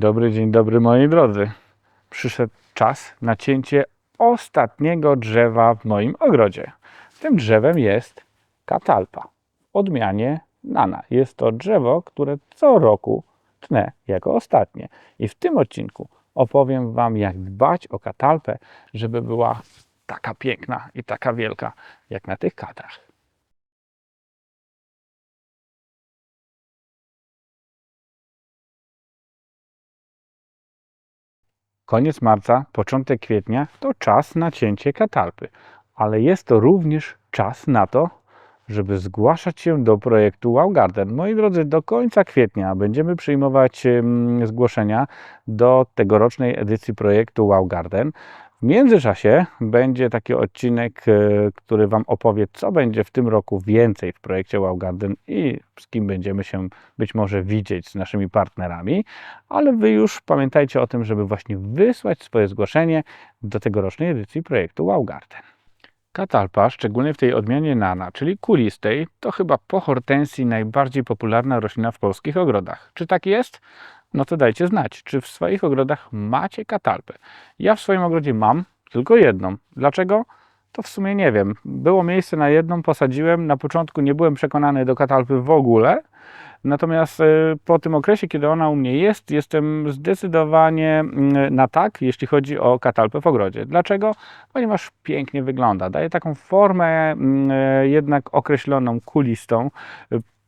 dobry, dzień dobry moi drodzy. Przyszedł czas na cięcie ostatniego drzewa w moim ogrodzie. Tym drzewem jest katalpa. W odmianie nana. Jest to drzewo, które co roku tnę jako ostatnie. I w tym odcinku opowiem Wam, jak dbać o katalpę, żeby była taka piękna i taka wielka, jak na tych kadrach. Koniec marca, początek kwietnia to czas na cięcie katalpy, ale jest to również czas na to, żeby zgłaszać się do projektu Wow Garden. Moi drodzy, do końca kwietnia będziemy przyjmować zgłoszenia do tegorocznej edycji projektu Wow Garden. W międzyczasie będzie taki odcinek, e, który Wam opowie, co będzie w tym roku więcej w projekcie Wow Garden i z kim będziemy się być może widzieć z naszymi partnerami, ale Wy już pamiętajcie o tym, żeby właśnie wysłać swoje zgłoszenie do tegorocznej edycji projektu Wow Garden. Katalpa, szczególnie w tej odmianie nana, czyli kulistej, to chyba po hortensji najbardziej popularna roślina w polskich ogrodach. Czy tak jest? No to dajcie znać, czy w swoich ogrodach macie katalpę. Ja w swoim ogrodzie mam tylko jedną. Dlaczego? To w sumie nie wiem. Było miejsce na jedną, posadziłem. Na początku nie byłem przekonany do katalpy w ogóle. Natomiast e, po tym okresie, kiedy ona u mnie jest, jestem zdecydowanie mm, na tak, jeśli chodzi o katalpę w ogrodzie. Dlaczego? Ponieważ pięknie wygląda. Daje taką formę mm, e, jednak określoną, kulistą.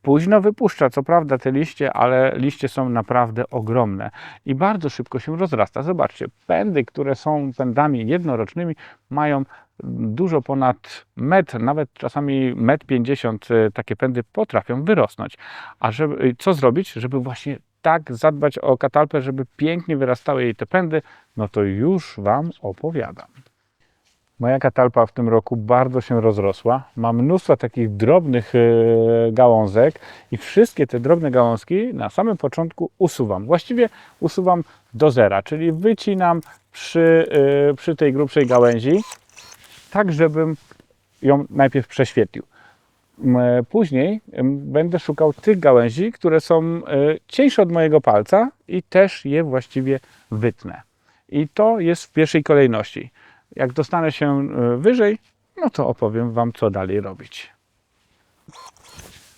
Późno wypuszcza, co prawda, te liście, ale liście są naprawdę ogromne i bardzo szybko się rozrasta. Zobaczcie, pędy, które są pędami jednorocznymi, mają dużo ponad metr, nawet czasami metr pięćdziesiąt e, takie pędy potrafią wyrosnąć. A żeby, co zrobić, żeby właśnie tak zadbać o katalpę, żeby pięknie wyrastały jej te pędy, no to już Wam opowiadam. Moja katalpa w tym roku bardzo się rozrosła. Ma mnóstwo takich drobnych e, gałązek i wszystkie te drobne gałązki na samym początku usuwam. Właściwie usuwam do zera, czyli wycinam przy, e, przy tej grubszej gałęzi, tak żebym ją najpierw prześwietlił. E, Później będę szukał tych gałęzi, które są cieńsze od mojego palca i też je właściwie wytnę. I to jest w pierwszej kolejności. Jak dostanę się e, wyżej, no to opowiem Wam, co dalej robić.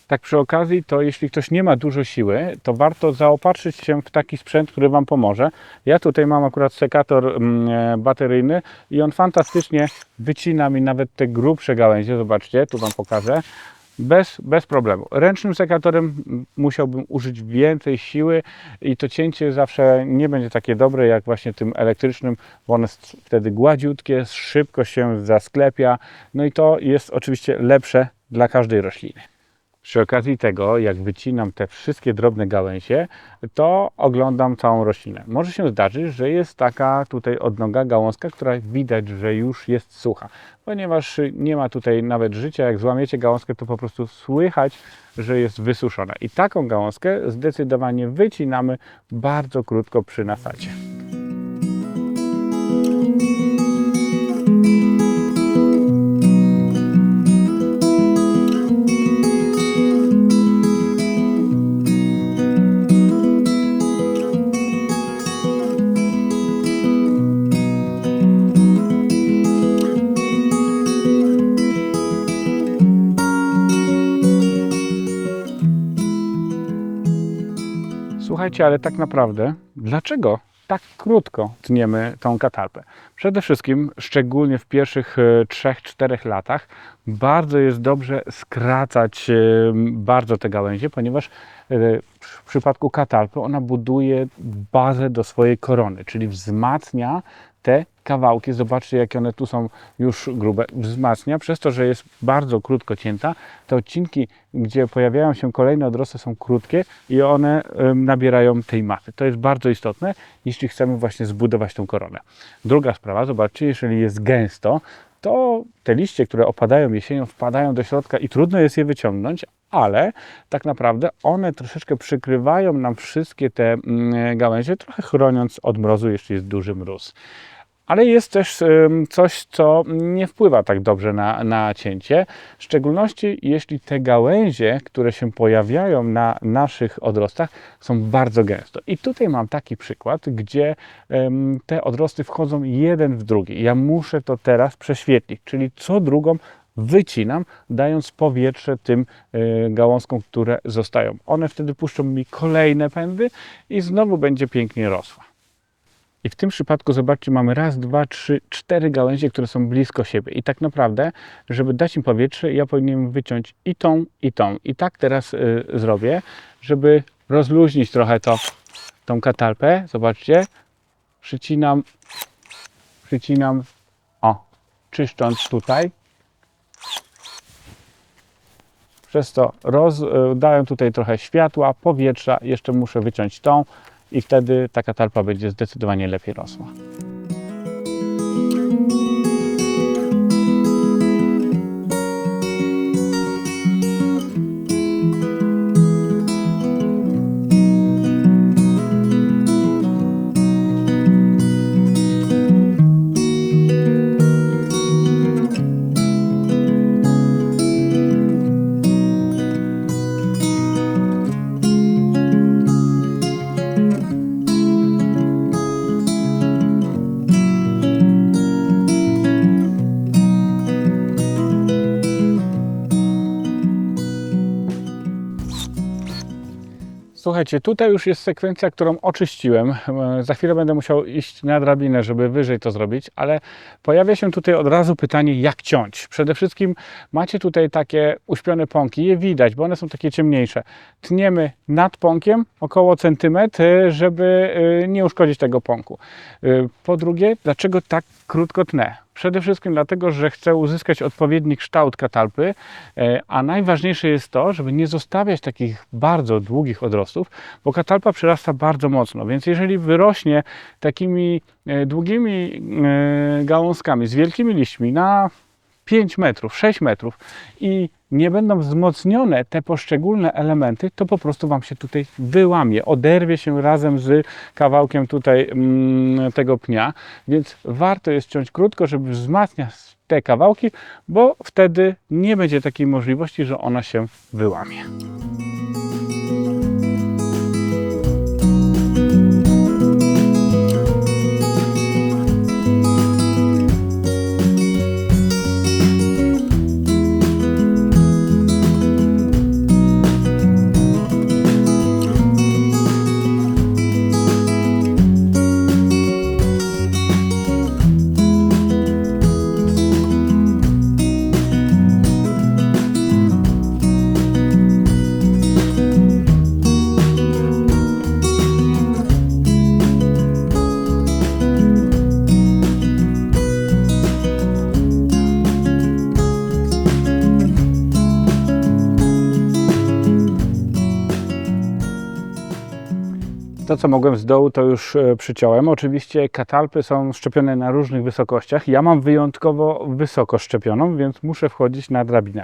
Tak przy okazji, to jeśli ktoś nie ma dużo siły, to warto zaopatrzyć się w taki sprzęt, który Wam pomoże. Ja tutaj mam akurat sekator mm, e, bateryjny i on fantastycznie wycina mi nawet te grubsze gałęzie. Zobaczcie, tu Wam pokażę. Bez, bez problemu. Ręcznym sekatorem musiałbym użyć więcej siły i to cięcie zawsze nie będzie takie dobre jak właśnie tym elektrycznym, bo one jest wtedy gładziutkie, szybko się zasklepia. No i to jest oczywiście lepsze dla każdej rośliny. Przy okazji tego, jak wycinam te wszystkie drobne gałęzie, to oglądam całą roślinę. Może się zdarzyć, że jest taka tutaj odnoga gałązka, która widać, że już jest sucha, ponieważ nie ma tutaj nawet życia. Jak złamiecie gałązkę, to po prostu słychać, że jest wysuszona. I taką gałązkę zdecydowanie wycinamy bardzo krótko przy nasadzie. Słuchajcie, ale tak naprawdę, dlaczego tak krótko tniemy tą katalpę? Przede wszystkim, szczególnie w pierwszych 3-4 latach, bardzo jest dobrze skracać e, bardzo te gałęzie, ponieważ e, w przypadku katalpy ona buduje bazę do swojej korony, czyli wzmacnia te kawałki, zobaczcie jakie one tu są już grube, wzmacnia, przez to, że jest bardzo krótko cięta, te odcinki, gdzie pojawiają się kolejne odrosty są krótkie i one nabierają tej masy. To jest bardzo istotne, jeśli chcemy właśnie zbudować tą koronę. Druga sprawa, zobaczcie, jeżeli jest gęsto, to te liście, które opadają jesienią, wpadają do środka i trudno jest je wyciągnąć, ale tak naprawdę one troszeczkę przykrywają nam wszystkie te mm, gałęzie, trochę chroniąc od mrozu, jeśli jest duży mróz. Ale jest też coś, co nie wpływa tak dobrze na, na cięcie, w szczególności jeśli te gałęzie, które się pojawiają na naszych odrostach, są bardzo gęsto. I tutaj mam taki przykład, gdzie te odrosty wchodzą jeden w drugi. Ja muszę to teraz prześwietlić, czyli co drugą wycinam, dając powietrze tym y, gałązkom, które zostają. One wtedy puszczą mi kolejne pędy i znowu będzie pięknie rosła. I w tym przypadku zobaczcie, mamy raz, dwa, trzy, cztery gałęzie, które są blisko siebie. I tak naprawdę, żeby dać im powietrze, ja powinienem wyciąć i tą, i tą. I tak teraz y, zrobię, żeby rozluźnić trochę to, tą katalpę. Zobaczcie, przycinam, przycinam, o, czyszcząc tutaj. Przez to roz, y, tutaj trochę światła, powietrza, jeszcze muszę wyciąć tą i wtedy ta katalpa będzie zdecydowanie lepiej rosła. Słuchajcie, tutaj już jest sekwencja, którą oczyściłem. E, Za chwilę będę musiał iść na drabinę, żeby wyżej to zrobić, ale pojawia się tutaj od razu pytanie, jak ciąć. Przede wszystkim macie tutaj takie uśpione pąki, je widać, bo one są takie ciemniejsze. Tniemy nad pąkiem około centymetr, e, żeby e, nie uszkodzić tego pąku. Po drugie, dlaczego tak krótko tnę? Przede wszystkim dlatego, że chcę uzyskać odpowiedni kształt katalpy, e, a najważniejsze jest to, żeby nie zostawiać takich bardzo długich odrostów, bo katalpa przyrasta bardzo mocno, więc jeżeli wyrośnie takimi e, długimi e, gałązkami z wielkimi liśćmi na 5 metrów, 6 metrów i nie będą wzmocnione te poszczególne elementy, to po prostu Wam się tutaj wyłamie, oderwie się razem z kawałkiem tutaj mm, tego pnia, więc warto jest ciąć krótko, żeby wzmacniać te kawałki, bo wtedy nie będzie takiej możliwości, że ona się wyłamie. To, co mogłem z dołu, to już e, przyciąłem. Oczywiście katalpy są szczepione na różnych wysokościach. Ja mam wyjątkowo wysoko szczepioną, więc muszę wchodzić na drabinę.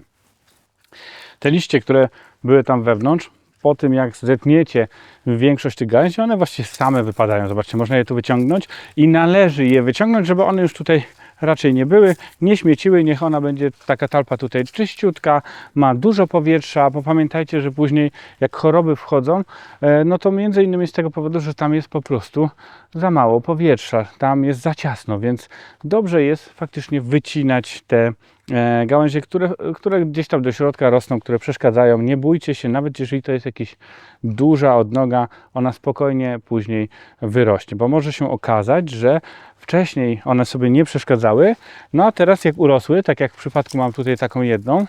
Te liście, które były tam wewnątrz, po tym jak zetniecie większość tych gałęzi, one właściwie same wypadają. Zobaczcie, można je tu wyciągnąć i należy je wyciągnąć, żeby one już tutaj raczej nie były, nie śmieciły, niech ona będzie taka talpa tutaj czyściutka, ma dużo powietrza, bo pamiętajcie, że później jak choroby wchodzą, e, no to między innymi z tego powodu, że tam jest po prostu za mało powietrza, tam jest za ciasno, więc dobrze jest faktycznie wycinać te e, gałęzie, które, które gdzieś tam do środka rosną, które przeszkadzają. Nie bójcie się, nawet jeżeli to jest jakaś duża odnoga, ona spokojnie później wyrośnie, bo może się okazać, że wcześniej one sobie nie przeszkadzały, no a teraz jak urosły, tak jak w przypadku mam tutaj taką jedną,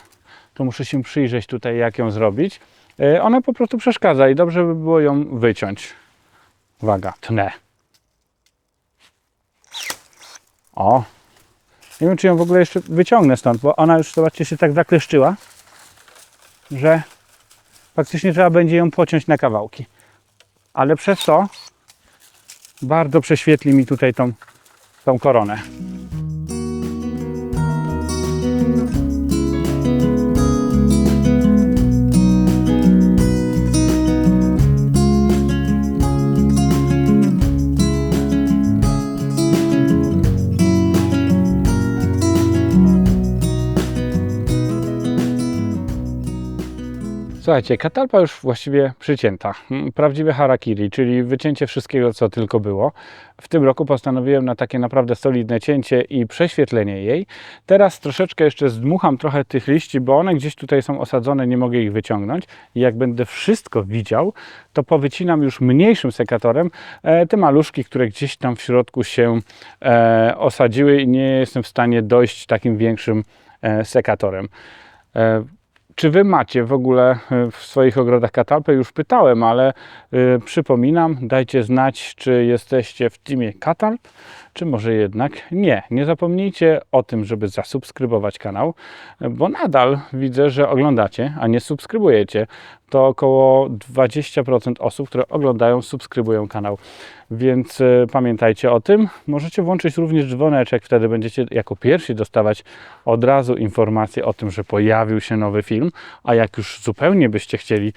to muszę się przyjrzeć tutaj, jak ją zrobić. E, Ona po prostu przeszkadza i dobrze by było ją wyciąć. Uwaga, tnę. O, nie wiem, czy ją w ogóle jeszcze wyciągnę stąd, bo ona już, zobaczcie, się tak zakleszczyła, że faktycznie trzeba będzie ją pociąć na kawałki. Ale przez to bardzo prześwietli mi tutaj tą, tą koronę. Słuchajcie, katalpa już właściwie przycięta. Mm, Prawdziwe harakiri, czyli wycięcie wszystkiego, co tylko było. W tym roku postanowiłem na takie naprawdę solidne cięcie i prześwietlenie jej. Teraz troszeczkę jeszcze zdmucham trochę tych liści, bo one gdzieś tutaj są osadzone, nie mogę ich wyciągnąć. Jak będę wszystko widział, to powycinam już mniejszym sekatorem e, te maluszki, które gdzieś tam w środku się e, osadziły i nie jestem w stanie dojść takim większym e, sekatorem. Czy wy macie w ogóle e, w swoich ogrodach katalpę? Już pytałem, ale y, przypominam, dajcie znać, czy jesteście w teamie katalp, czy może jednak nie. Nie zapomnijcie o tym, żeby zasubskrybować kanał, bo nadal widzę, że oglądacie, a nie subskrybujecie. To około 20% osób, które oglądają, subskrybują kanał. Więc e, pamiętajcie o tym. Możecie włączyć również dzwoneczek, wtedy będziecie jako pierwsi dostawać od razu informację o tym, że pojawił się nowy film. A jak już zupełnie byście chcieli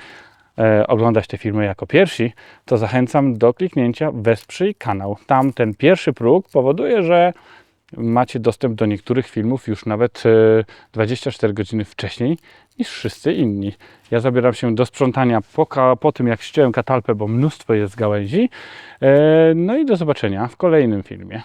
oglądać te filmy jako pierwsi, to zachęcam do kliknięcia wesprzyj kanał. Tam ten pierwszy próg powoduje, że macie dostęp do niektórych filmów już nawet e, 24 godziny wcześniej niż wszyscy inni. Ja zabieram się do sprzątania po, po tym, jak ściąłem katalpę, bo mnóstwo jest gałęzi. E, no i do zobaczenia w kolejnym filmie.